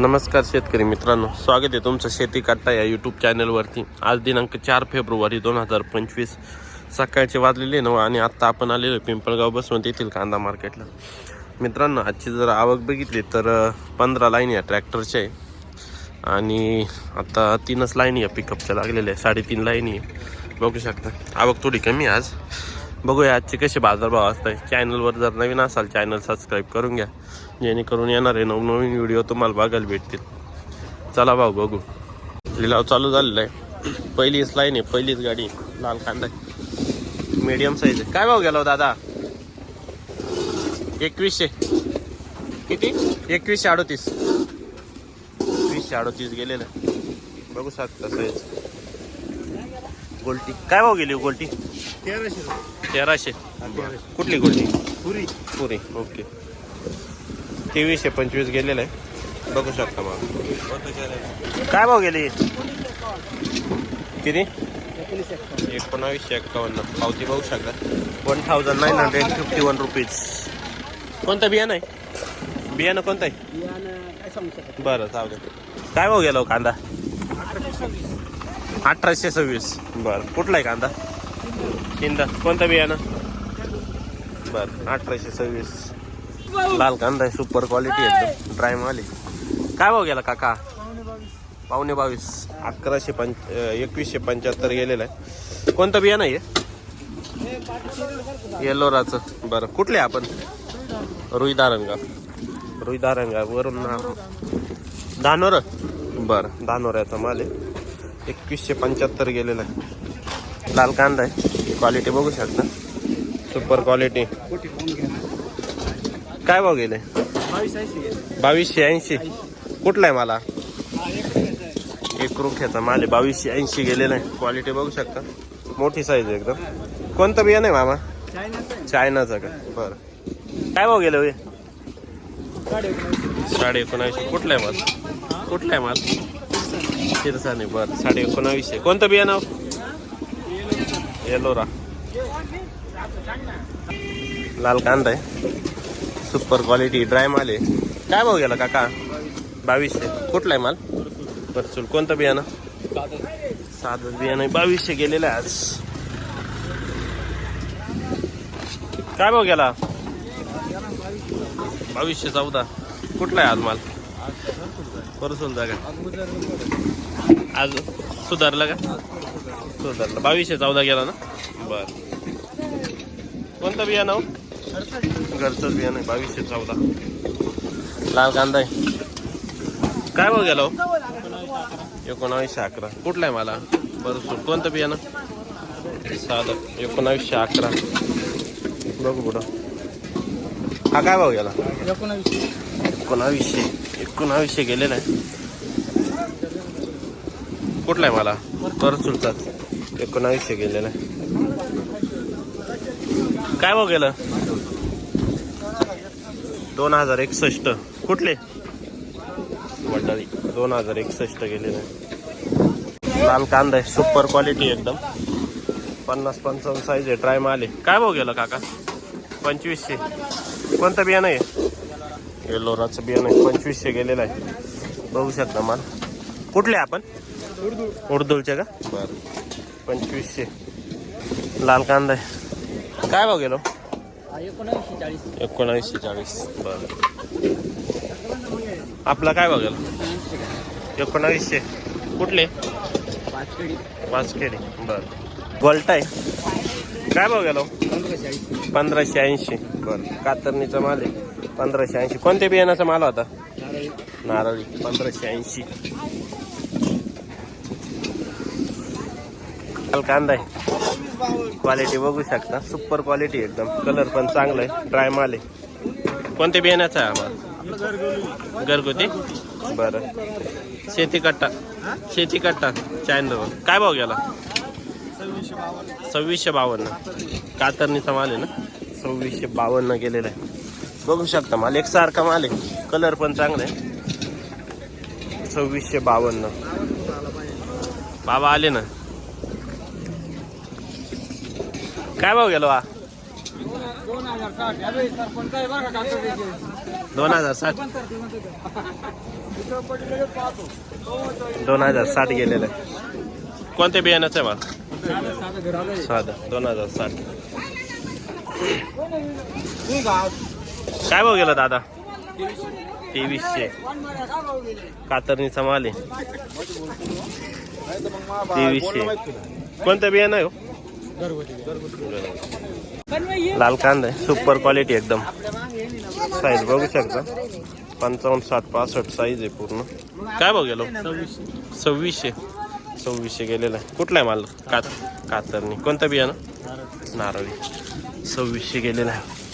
नमस्कार शेतकरी मित्रांनो स्वागत आहे तुमचं शेती काट्टा या यूट्यूब चॅनलवरती आज दिनांक चार फेब्रुवारी दोन हजार पंचवीस. सकाळचे वाजलेले नऊ आणि आत्ता आपण आलेलो पिंपळगाव बसवंत येथील कांदा मार्केटला. मित्रांनो आजची जर आवक बघितली तर पंधरा लाईन या ट्रॅक्टरच्या आहे. आणि आता तीनच लाईन या पिकअपच्या लागलेल्या आहे. साडेतीन लाईन आहे. बघू शकता. आवक थोडी कमी आहे आज. बघूया आजचे कसे बाजारभाव असतात चॅनलवर जर नवीन असाल चॅनल सबस्क्राईब करून घ्या. जेणेकरून येणारे नवनवीन व्हिडिओ तुम्हाला बघायला भेटतील. चला भाऊ बघू. लिलाव चालू झालेला आहे. पहिलीच लाईन आहे पहिलीच गाडी लाल कांदा मीडियम साईज काय भाव गेला हो दादा? एकवीसशे. किती? एकवीसशे अडोतीस. वीसशे अडोतीस गेलेलं बघू शकता साईज गोल्टी? काय भाव गेली हो गोल्टी? तेराशे कुठली गोल्टी? पुरी. पुरी ओके. तेवीसशे पंचवीस गेलेलं आहे. बघू शकता मग काय भाव गेली? किती? एकोणावीसशे एक्कावन्न. पावती बघू शकता. One thousand nine hundred fifty one rupees कोणतं बियाणं आहे? बियाणं कोणतं आहे? बरं चालू काय भाव गेला हो कांदा? अठराशे सव्वीस. बरं. कुठला आहे कांदा? किंदा कोणतं बियाणं? बरं. अठराशे सव्वीस. लाल कांदा आहे. सुपर क्वालिटी आहे ड्राय माल आहे. काय भाव गेला काका? पावणे बावीस. अकराशे पंच एकवीसशे पंच्याहत्तर गेलेलं आहे. कोणतं बियाणं आहे येलोराचं बरं. कुठले आपण? रुईदारंगा रुईदारंगा रुई दारंगा वरून नाव. धानोर? बरं. माल आहे. एकवीसशे पंच्याहत्तर गेलेला आहे. लाल कांदा आहे. क्वालिटी बघू शकता. सुपर क्वालिटी काय भाव गेले? बावीसशे ऐंशी. कुठला आहे मला एक रुपयाचा आहे. माल बावीसशे ऐंशी गेलेला आहे. क्वालिटी बघू शकता. मोठी साईज आहे एकदम. कोणतं बियाणं आहे मामा? चायनाचा चायनाचं का? बरं. काय भाव गेले हो साडे एकोणऐंशी. कुठला आहे माल? कुठला आहे माल? शिरसाने बरं. साडे एकोणावीसशे कोणतं बियाणं? येलोरा लाल कांदा आहे. सुपर क्वालिटी ड्राय माल आहे. काय भाव गेला काका? बावीसशे. कुठला आहे माल? परचूल कोणतं बियाणं? साधं बियाणं बावीसशे गेलेलं आहे आज. काय भाव गेला? बावीसशे चौदा. कुठला आहे आज माल? परसूल जागा. आज सुधारलं का? सुधारलं. बावीसशे चौदा गेला ना? बर. कोणतं बियाणं हो? घरचंच बियाणं आहे बावीसशे चौदा. लाल कांदा आहे. काय भाव गेला हो? एकोणावीसशे अकरा. कुठला आहे मला बरं कोणतं बियाणं? साधं. एकोणावीसशे अकरा. बघू कुठं हा काय भाव गेला? एकोणावीसशे. एकोणावीसशे. एकोणावीसशे गेलेला आहे. कुठला आहे मला? परचुलचाच एकोणावीसशे गेलेला आहे. काय भाव गेलं? दोन हजार एकसष्ट. कुठले? वडाळी दोन हजार एकसष्ट गेलेले आहे. लाल कांदा आहे. सुपर क्वालिटी एकदम. पन्नास पंचावन्न साईज आहे. ट्राय माल आहे. काय भाव गेलं काका? पंचवीसशे. कोणतं बियाणं आहे? येलोराचं बियाणं आहे पंचवीसशे गेलेलं आहे. बघू शकता माल. कुठले आपण? उर्दू उर्दूलचे का? बरं. पंचवीसशे. लाल कांदा आहे. काय भाव गेलो? एकोणावीसशे चाळीस. एकोणावीसशे चाळीस बरं. आपला काय भाव गेलो? एकोणावीसशे कुठले? पाच पिढी वासखेडी. बरं. गोल्टा आहे. काय भाव गेलो? पंधराशे ऐंशी. बरं. कातरणीचा माल आहे. पंधराशे ऐंशी. कोणत्या बियाणाचा माल होता? नारळी. पंधराशे ऐंशी. कांदा आहे. क्वालिटी बघू शकता. सुपर क्वालिटी एकदम. कलर पण चांगला आहे. ड्राय माल आहे. कोणत्या बियाण्याचा आहे आम्हाला घरगुती? बरं. शेती कट्टा. शेती कट्टा. चायनवर काय भाव गेला? सव्वीसशे बावन्न सव्वीसशे बावन्न. कातरणीचा माल आहे ना? सव्वीसशे बावन्न गेलेला आहे. बघू शकता माल. एकसारखा माल आहे. कलर पण चांगला आहे. सव्वीसशे बावन्न. बाबा आले ना. काय भाव गेलो हा? दोन हजार साठ. दोन हजार साठ गेलेलं आहे. कोणत्या बियाण्याचं आहे मला? साधं. दोन हजार साठ. काय भाव गेला दादा? तेवीसशे. कातरणीचा माल आहे. तेवीसशे. कोणतं बियाणं आहे हो? लाल कांदा आहे. सुपर क्वालिटी एकदम. साईज बघू शकता. पंचावन्न सात पासष्ट साईज आहे पूर्ण. काय भाव गेलो हो? सव्वीसशे. सव्वीसशे गेलेला आहे. कुठला आहे माल? कात कातरणी. कोणतं बियाणं? नारळी. सव्वीसशे गेलेला आहे.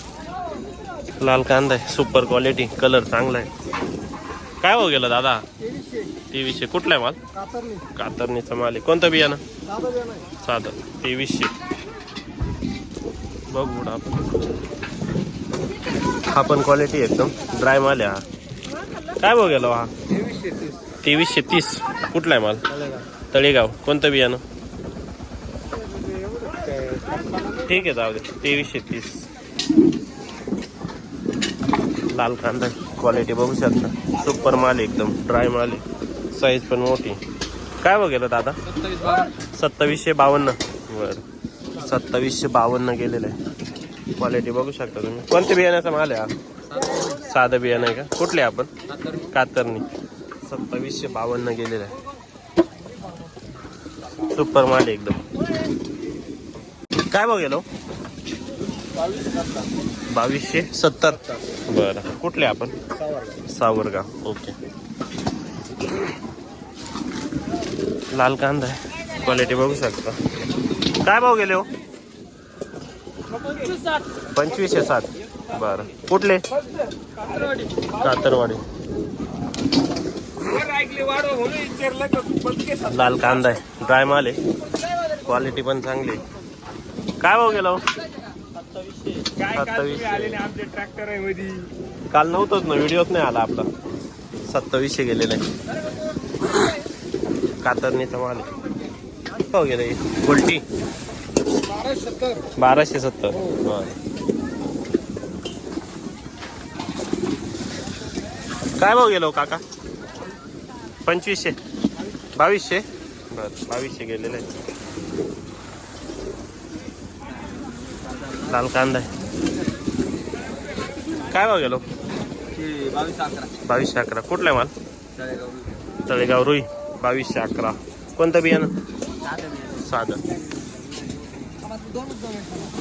लाल कांदा आहे. सुपर क्वालिटी कलर चांगला आहे. काय हो गेलं दादा? तेवीसशे. कुठला आहे माल? कातरणीचा माल आहे. कोणतं बियाणं? साधं. तेवीसशे. बघू आपण. हा पण क्वालिटी एकदम. ड्राय माल आहे हा. काय भाव गेला हा? तेवीसशे तीस. कुठला आहे माल? तळेगाव. कोणतं बियाणं? ठीक आहे जाऊ दे. तेवीसशे तीस. लाल कांदा क्वालिटी बघू शकता. सुपर माल एकदम ड्राय माल साईज पण मोठी काय बघेल दादा? सत्तावीसशे बावन्न. बरं. सत्तावीसशे बावन्न गेलेलं आहे. क्वालिटी बघू शकता तुम्ही. कोणत्या बियाण्याचा माल आहे हा? साधं बियाणं आहे का? कुठले आपण? कातरणी. सत्तावीसशे बावन्न गेलेलं आहे. सुपर माल एकदम. काय बघेलो हो? बावीसशे सत्तर. बरं. कुठले आपण? सावरगाव ओके. लाल कांदा आहे. क्वालिटी बघू शकता. काय भाव गेले हो? पंचवीसशे सात बरं. कुठले? कातरवाडी. लाल कांदा आहे. ड्राय माल आहे. क्वालिटी पण चांगली. काय भाव गेलो सत्तावीसशे ट्रॅक्टर आहे काल नव्हतंच ना व्हिडिओच नाही आला आपला. सत्तावीसशे गेलेलं. आहे कातरणीचा माल हो गेलं? उलटी. बाराशे सत्तर. काय भाव गेलो काका? पंचवीसशे. बावीसशे? बरं बावीसशे गेलेलं. लाल कांदा आहे. काय भाव गेलो? अकरा. बावीसशे अकरा. कुठला आहे माल? तळेगाव रुई. बावीसशे अकरा. कोणतं बियाणं? साधं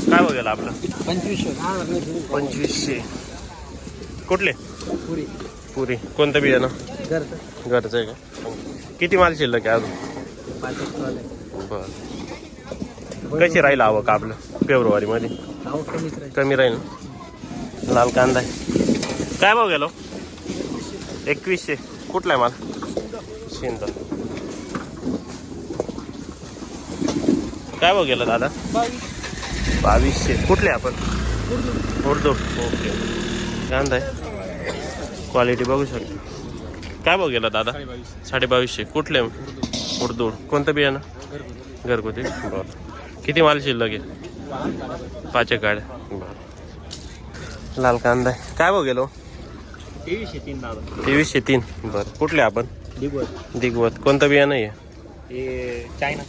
काय भाव गेला आपलं? पंचवीसशे. पंचवीसशे. कुठले? पुरी. पुरी. कोणतं बियाणं? घरचं. आहे का? किती माल शिल्लक आहे अजून? बरं. कशी राहील आवक आपलं फेब्रुवारीमध्ये? कमी राहील. ना लाल कांदा आहे. काय भाव गेलो? एकवीसशे. कुठला आहे माल? शिंदा. काय भाव गेलो दादा? बावीसशे. कुठले आपण? उर्दू. ओके. कांदा आहे. क्वालिटी बघू शकतो. काय भाव गेला दादा? साडे बावीसशे कुठले? उर्दू. कोणतं बियाणं? घरगुती. बरं. किती माल शिल्लक आहे? पाच बरं. लाल कांदा आहे. काय भाव गेलो? तेवीसशे तीन दादा तेवीसशे तीन. बरं. कुठले आपण? दिगवत. दिगवत. कोणतं बियाणं आहे चायना.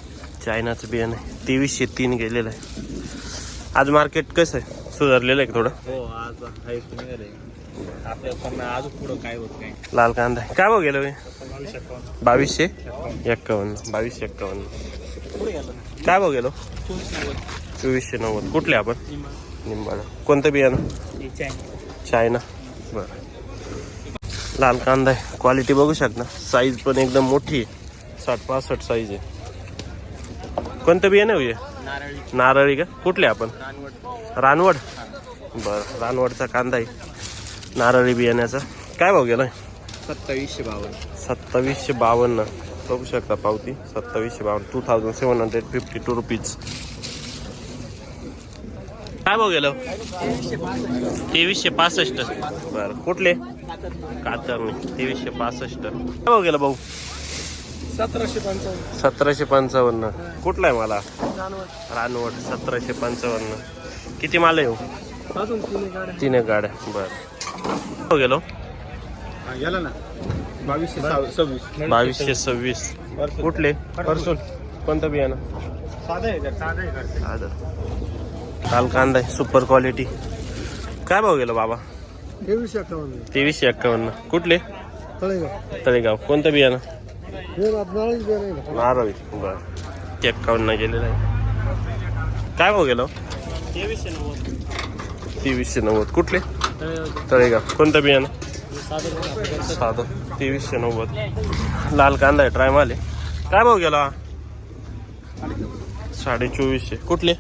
चायनाचं बियाणं आहे तेवीसशे तीन गेलेलं आहे. आज मार्केट कसं आहे? सुधारलेलं आहे का थोडं? हो आज पुढं काय होत लाल कांदा आहे. काय भाव गेलो हे? बावीसशे? एक्कावन्न बावीसशे एक्कावन्न काय भाव गेलो? चोवीसशे नव्वद. कुठले आपण? निंबाळा. कोणतं बियाणं? चायना. बरं. लाल कांदा आहे. क्वालिटी बघू शकता. साईज पण एकदम मोठी आहे. साठ पासष्ट साईज आहे. कोणतं बियाणं आहे हो हे? नारळी. का? कुठले आपण? रानवड. बरं. रानवडचा कांदा आहे. नारळी बियाण्याचा. काय भाव गेलाय? सत्तावीसशे बावन्न. सत्तावीसशे बावन्न. बघू शकता पावती. सत्तावीसशे बावन्न. Two thousand seven hundred fifty two rupees काय भाव गेलं? तेवीसशे पासष्ट. बरं कुठले? कातरणी तेवीसशे पासष्ट. काय भाव गेलं भाऊ? सतराशे पंचावन्न. सतराशे पंचावन्न. कुठला आहे मला? रानवड सतराशे पंचावन्न. किती माल आहे हो? तीन एक गाड्या बरं. हो गेलो? गेला ना. बावीसशे सव्वीस. बावीसशे सव्वीस. कुठले? परसून कोणतं बियाणं? साधा साधं. काल कांदा आहे सुपर क्वालिटी काय भाव गेला बाबा? तेवीसशे अठ्ठावन्न. तेवीसशे एक्कावन्न कुठले? तळेगाव. तळेगाव. कोणतं बियाणं? हे बेर नारळी. बरं. एक्कावन्न गेलेलं आहे. काय भाव गेलो तेवीसशे नव्वद तेवीसशे नव्वद. कुठले? तळेगाव. कोणतं बियाणं? साधं. तेवीसशे नव्वद. लाल कांदा आहे ट्राय माले काय भाव गेला? साडे चोवीसशे कुठले?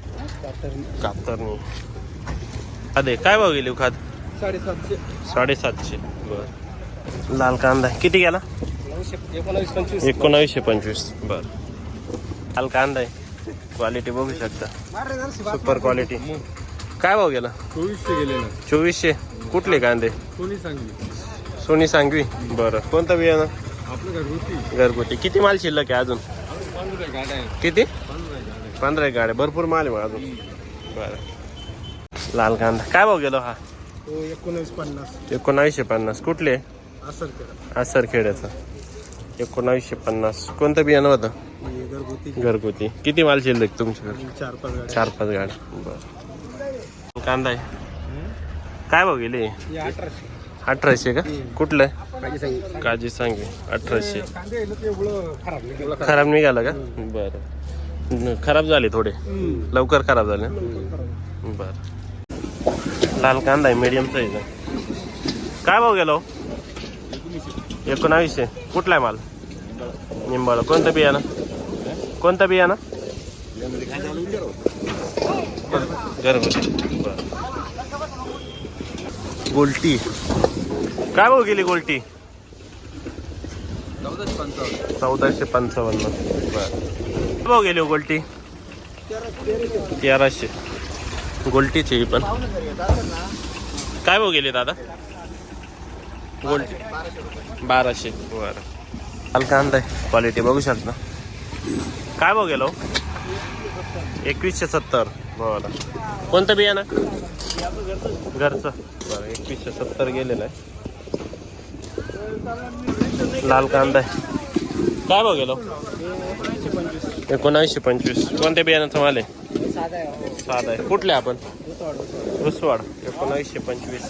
कातरणी अरे काय भाव गेले खाद? साडेसातशे. साडेसातशे. बर. लाल कांदा. किती गेला? एकोणावीसशे पंचवीस. बर. लाल कांदा आहे. क्वालिटी बघू शकता. सुपर क्वालिटी काय भाव गेला? चोवीसशे गेले चोवीसशे. कुठले कांदे? कोणी सांगली सोनी सांगवी. बरं. कोणतं बियाणं? घरगुती. घरगुती. किती माल शिल्लक आहे अजून? किती? पंधरा एक गाड्या भरपूर माल आहे मग अजून. बरं. लाल कांदा. काय भाव गेलो हा? तो एकोणावीस पन्नास. एकोणावीसशे पन्नास. कुठले? करा आसर खेड्याचं एकोणावीसशे पन्नास. कोणतं बियाणं होतं? हे घरगुती. घरगुती. किती माल शिल्लक तुमच्याकडे? चार पाच गाड्या. चार पाच गाड्या. बरं. कांदा आहे. काय भाव गेले? हे अठराशे. अठराशे का? कुठलं? पाहिजे सांगितलं काजी सांगे. अठराशे. कांदे आहे ना ते एवढं खराब निघाला का? बरं. खराब झाले थोडे. लवकर खराब झाले. बर. लाल कांदा आहे मीडियम साईज काय भाव गेलो हो? एकोणावीसशे कुठला आहे माल? निंबाळ. कोणतं बियाणं? कोणतं बियाणं? घरगुती. बरं. काय भाव गेली गोलटी? चौदाशे पंचावन्न. बरं. भाव गेली गोलटी गोल्टी. तेराशे. गोल्टीची ही पण. काय भाव गेले दादा? गोल्टी. बाराशे. बरं. काल कांदा आहे क्वालिटी बघू शकता. काय भाव गेलो हो? एकवीसशे सत्तर. बरं. कोणतं बियाणं? घरचं. बरं एकवीसशे सत्तर गेलेलं आहे. लाल कांदा आहे. काय भाव गेलो हो? एकोणावीसशे पंचवीस. कोणत्या माल आहे. साधा आहे. कुठले आपण? उसवाड एकोणावीसशे पंचवीस.